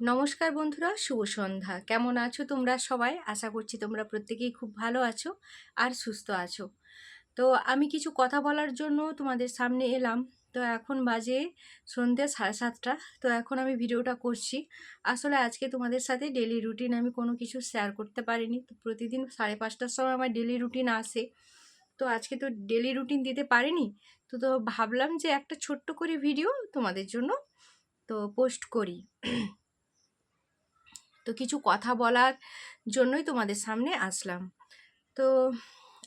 নমস্কার বন্ধুরা, শুভ সন্ধ্যা। কেমন আছো তোমরা সবাই? আশা করছি তোমরা প্রত্যেকেই খুব ভালো আছো আর সুস্থ আছো। তো আমি কিছু কথা বলার জন্য তোমাদের সামনে এলাম। তো এখন বাজে সন্ধ্যে সাড়ে সাতটা। তো এখন আমি ভিডিওটা করছি। আসলে আজকে তোমাদের সাথে ডেলি রুটিন আমি কোনো কিছু শেয়ার করতে পারিনি। তো প্রতিদিন সাড়ে পাঁচটার সময় আমার ডেলি রুটিন আসে। তো আজকে তো ডেলি রুটিন দিতে পারিনি। তো তো ভাবলাম যে একটা ছোট্ট করে ভিডিও তোমাদের জন্য তো পোস্ট করি। তো কিছু কথা বলার জন্যই তোমাদের সামনে আসলাম। তো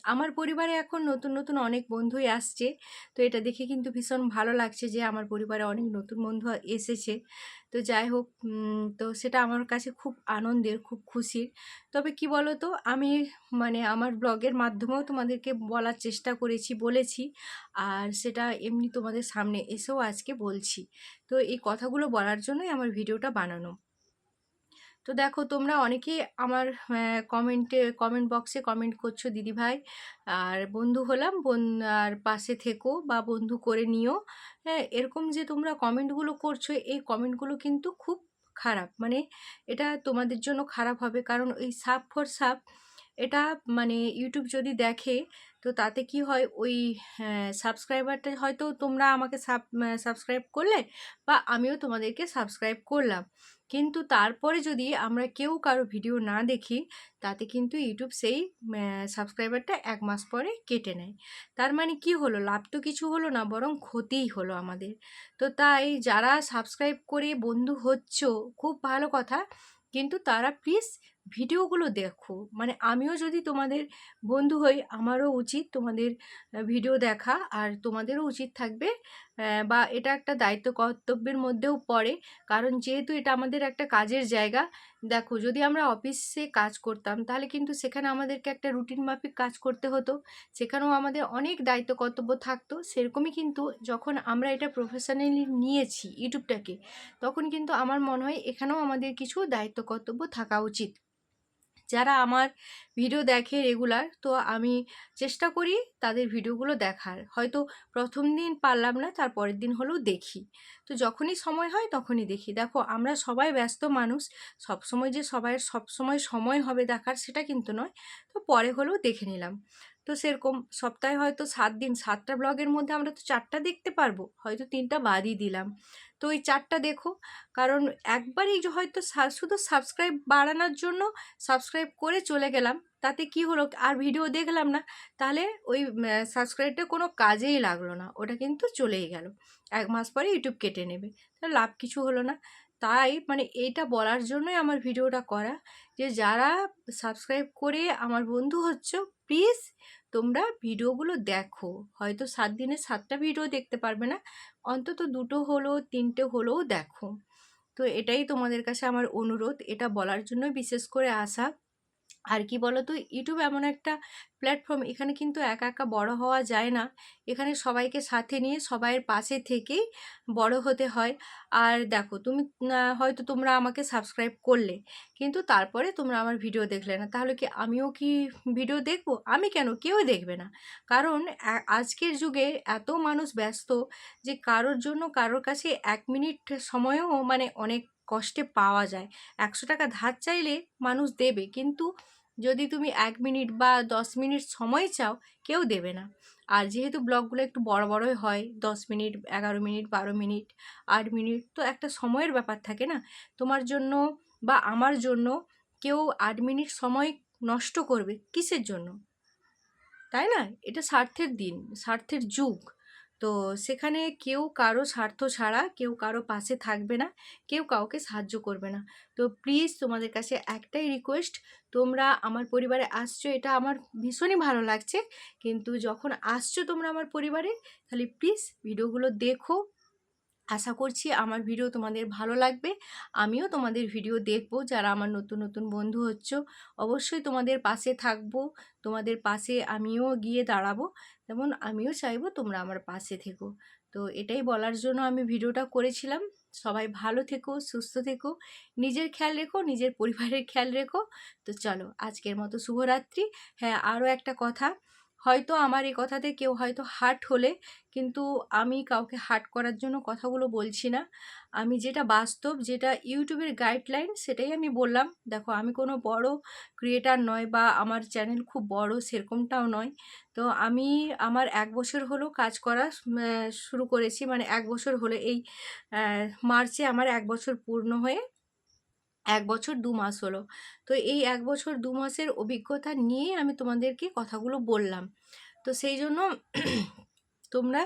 আমার পরিবারে এখন নতুন নতুন অনেক বন্ধুই আসছে। তো এটা দেখে কিন্তু ভীষণ ভালো লাগছে যে আমার পরিবারে অনেক নতুন বন্ধু এসেছে। তো যাই হোক তো সেটা আমার কাছে খুব আনন্দের, খুব খুশির। তবে কি বলো তো আমি মানে আমার ব্লগের মাধ্যমেও তোমাদেরকে বলার চেষ্টা করেছি, বলেছি। আর সেটা এমনি তোমাদের সামনে এসেও আজকে বলছি। তো এই কথাগুলো বলার জন্যই আমার ভিডিওটা বানানো। তো দেখো তোমরা অনেকেই আমার কমেন্টে কমেন্ট বক্সে কমেন্ট করছ দিদিভাই আর বন্ধু হলাম, বোন, আর পাশে থেকো বা বন্ধু করে নিও। হ্যাঁ এরকম যে তোমরা কমেন্টগুলো করছ, এই কমেন্টগুলো কিন্তু খুব খারাপ। মানে এটা তোমাদের জন্য খারাপ হবে। কারণ ওই সাপ ফর সাপ এটা মানে ইউটিউব যদি দেখে তো তাতে কি হয়? ওই সাবস্ক্রাইবারটা হয়তো তোমরা আমাকে সাব সাবস্ক্রাইব করলে বা আমিও তোমাদেরকে সাবস্ক্রাইব করলাম। কিন্তু তারপরে যদি আমরা কেউ কারও ভিডিও না দেখি, তাতে কিন্তু ইউটিউব সেই সাবস্ক্রাইবারটা এক মাস পরে কেটে নেয়। তার মানে কি হলো? লাভ তো কিছু হলো না, বরং ক্ষতিই হলো আমাদের। তো তাই যারা সাবস্ক্রাইব করে বন্ধু হচ্ছ, খুব ভালো কথা। কিন্তু তারা প্লিজ ভিডিওগুলো দেখো। মানে আমিও যদি তোমাদের বন্ধু হই, আমারও উচিত তোমাদের ভিডিও দেখা। আর তোমাদেরও উচিত থাকবে বা এটা একটা দায়িত্ব কর্তব্যের মধ্যেও পড়ে। কারণ যেহেতু এটা আমাদের একটা কাজের জায়গা, দেখো যদি আমরা অফিসে কাজ করতাম, তাহলে কিন্তু সেখানে আমাদেরকে একটা রুটিন মাফিক কাজ করতে হতো। সেখানেও আমাদের অনেক দায়িত্ব কর্তব্য থাকতো। সেরকমই কিন্তু যখন আমরা এটা প্রফেশনালি নিয়েছি ইউটিউবটাকে, তখন কিন্তু আমার মনে হয় এখানেও আমাদের কিছু দায়িত্ব কর্তব্য থাকা উচিত। যারা আমার ভিডিও দেখে রেগুলার, তো আমি চেষ্টা করি তাদের ভিডিওগুলো দেখার। হয়তো প্রথম দিন পারলাম না, তার পরের দিন হলেও দেখি। তো যখনই সময় হয় তখনই দেখি। দেখো, আমরা সবাই ব্যস্ত মানুষ সব সময় যে সবাই সবসময় সময় হবে দেখার সেটা কিন্তু নয়। তো পরে হলেও দেখে নিলাম। তো সেরকম সপ্তাহে হয়তো সাত দিন, সাতটা ব্লগের মধ্যে আমরা তো চারটা দেখতে পারব। হয়তো তিনটা বাদই দিলাম। তো ওই চারটা দেখো, কারণ একবারই হয়তো শুধু সাবস্ক্রাইব বাড়ানোর জন্য সাবস্ক্রাইব করে চলে গেলাম। তাতে কি হলো, আর ভিডিও দেখলাম না, তাহলে ওই সাবস্ক্রাইবটা কোনো কাজেই লাগল না। ওটা কিন্তু চলেই গেল। এক মাস পরে ইউটিউব কেটে নেবে। তাহলে লাভ কিছু হলো না। তাই মানে এইটা বলার জন্যই আমার ভিডিওটা করা যে, যারা সাবস্ক্রাইব করে আমার বন্ধু হচ্ছ প্লিজ তোমরা ভিডিওগুলো দেখো। হয়তো সাত দিনে সাতটা ভিডিও দেখতে পারবে না, অন্তত দুটো হলো তিনটে হলেও দেখো। তো এটাই তোমাদের কাছে আমার অনুরোধ, এটা বলার জন্য বিশেষ করে আসা। আর কি বলো তো ইউটিউব এমন একটা প্ল্যাটফর্ম এখানে কিন্তু একা একা বড় হওয়া যায় না। এখানে সবাইকে সাথে নিয়ে সবাইয়ের পাশে থেকেই বড় হতে হয়। আর দেখো, তুমি হয়তো তোমরা আমাকে সাবস্ক্রাইব করলে, কিন্তু তারপরে তোমরা আমার ভিডিও দেখলে না। তাহলে কি আমিও কি ভিডিও দেখব? আমি কেন? কেউ দেখবে না। কারণ আজকের যুগে এত মানুষ ব্যস্ত যে কারোর জন্য কারোর কাছে এক মিনিট সময়ও মানে অনেক কষ্টে পাওয়া যায়। একশো টাকা ধার চাইলে মানুষ দেবে, কিন্তু যদি তুমি এক মিনিট বা দশ মিনিট সময় চাও, কেউ দেবে না। আর যেহেতু ব্লগগুলো একটু বড়, বড়ই হয়, দশ মিনিট, এগারো মিনিট, বারো মিনিট, আট মিনিট, তো একটা সময়ের ব্যাপার থাকে না। তোমার জন্য বা আমার জন্য কেউ আট মিনিট সময় নষ্ট করবে কিসের জন্য? তাই না? এটা স্বার্থের দিন, স্বার্থের যুগ। তো সেখানে কেউ কারও স্বার্থ ছাড়া, কেউ কারও পাশে থাকবে না, কেউ কাউকে সাহায্য করবে না। তো প্লিজ তোমাদের কাছে একটাই রিকোয়েস্ট তোমরা আমার পরিবারে আসছো, এটা আমার ভীষণই ভালো লাগছে। কিন্তু যখন আসছো তোমরা আমার পরিবারে, তাহলে প্লিজ ভিডিওগুলো দেখো। আশা করছি আমার ভিডিও তোমাদের ভালো লাগবে। আমিও তোমাদের ভিডিও দেখব। যারা আমার নতুন নতুন বন্ধু হচ্ছ, অবশ্যই তোমাদের পাশে থাকব। তোমাদের পাশে আমিও গিয়ে দাঁড়াবো। তেমন আমিও চাইব তোমরা আমার পাশে থেকো। তো এটাই বলার জন্য আমি ভিডিওটা করেছিলাম। সবাই ভালো থেকো, সুস্থ থেকো, নিজের খেয়াল রেখো, নিজের পরিবারের খেয়াল রেখো। তো চলো, আজকের মতো শুভরাত্রি। হ্যাঁ আরও একটা কথা। হয়তো আমার এ কথাতে কেউ হয়তো হার্ট হলে, কিন্তু আমি কাউকে হার্ট করার জন্য কথাগুলো বলছি না। আমি যেটা বাস্তব, যেটা ইউটিউবের গাইডলাইন, সেটাই আমি বললাম। দেখো, আমি কোনো বড় ক্রিয়েটার নয় বা আমার চ্যানেল খুব বড়, সেরকমটাও নয়। তো আমি আমার এক বছর হলো কাজ করা শুরু করেছি। মানে এক বছর হলো এই মার্চে আমার এক বছর পূর্ণ হয়ে এক বছর দু মাস হলো। তো এই এক বছর দু মাসের অভিজ্ঞতা নিয়েই আমি তোমাদেরকে কথাগুলো বললাম। তো সেই জন্য তোমরা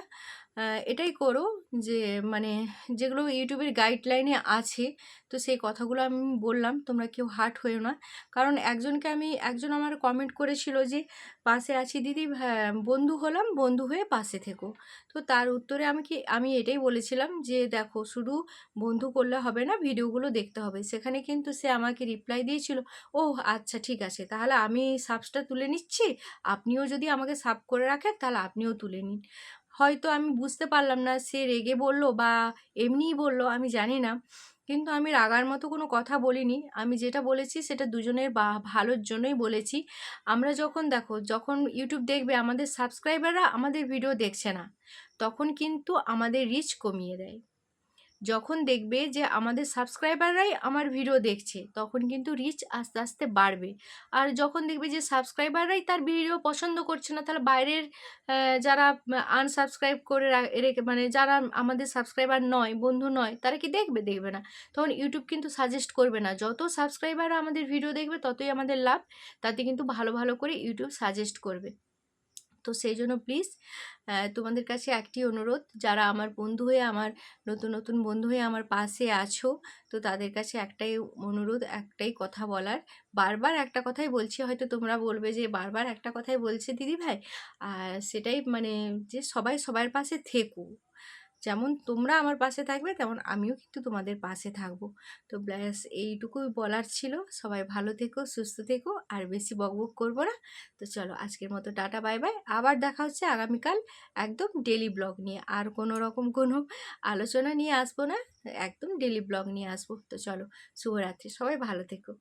এটাই করো যে মানে যেগুলো ইউটিউবের গাইডলাইনে আছে তো সেই কথাগুলো আমি বললাম তোমরা কেউ হার্ট হয়েও না। কারণ একজনকে আমি একজন আমার কমেন্ট করেছিল যে পাশে আছি দিদি হ্যাঁ, বন্ধু হলাম বন্ধু হয়ে পাশে থেকো। তো তার উত্তরে আমি কি আমি এটাই বলেছিলাম যে দেখো শুধু বন্ধু করলে হবে না ভিডিওগুলো দেখতে হবে। সেখানে কিন্তু সে আমাকে রিপ্লাই দিয়েছিল ও আচ্ছা ঠিক আছে তাহলে আমি সাবসটা তুলে নিচ্ছি আপনিও যদি আমাকে সাব করে রাখেন তাহলে আপনিও তুলে নিন। হয়তো আমি বুঝতে পারলাম না সে রেগে বলল বা এমনিই বলল, আমি জানি না। কিন্তু আমি রাগার মতো কোনো কথা বলিনি। আমি যেটা বলেছি সেটা দুজনের বা ভালোর জন্যই বলেছি। আমরা যখন দেখো, যখন ইউটিউব দেখবে আমাদের সাবস্ক্রাইবাররা আমাদের ভিডিও দেখছে না, তখন কিন্তু আমাদের রিচ কমিয়ে দেয়। যখন দেখবে যে আমাদের সাবস্ক্রাইবাররাই আমার ভিডিও দেখছে, তখন কিন্তু রিচ আস্তে আস্তে বাড়বে। আর যখন দেখবে যে সাবস্ক্রাইবাররাই তার ভিডিও পছন্দ করছে না, তাহলে বাইরের যারা আনসাবস্ক্রাইব করে রেখে মানে যারা আমাদের সাবস্ক্রাইবার নয়, বন্ধু নয়, তারা কি দেখবে? দেখবে না। তখন ইউটিউব কিন্তু সাজেস্ট করবে না। যত সাবস্ক্রাইবার আমাদের ভিডিও দেখবে, ততই আমাদের লাভ। তাতে কিন্তু ভালো ভালো করে ইউটিউব সাজেস্ট করবে। তো সেই জন্য প্লিজ তোমাদের কাছে একটি অনুরোধ, যারা আমার বন্ধু হয়ে, আমার নতুন নতুন বন্ধু হয়ে আমার পাশে আছো, তো তাদের কাছে একটাই অনুরোধ, একটাই কথা বলার। বারবার একটা কথাই বলছি, হয়তো তোমরা বলবে যে বারবার একটা কথাই বলছে দিদি ভাই, আর সেটাই মানে যে সবাই সবার পাশে থেকো। যেমন তোমরা আমার পাশে থাকবে, তেমন আমিও কিন্তু তোমাদের পাশে থাকব। তো ব্যাস, এইটুকুই বলার ছিল। সবাই ভালো থেকো, সুস্থ থেকো, আর বেশি বকবক করব না। তো চলো, আজকের মতো টাটা, বাই বাই। আবার দেখা হচ্ছে আগামীকাল একদম ডেলি ব্লগ নিয়ে। আর কোনো রকম কোনো আলোচনা নিয়ে আসব না, একদম ডেলি ব্লগ নিয়ে আসব। তো চলো, শুভরাত্রি। সবাই ভালো থেকো।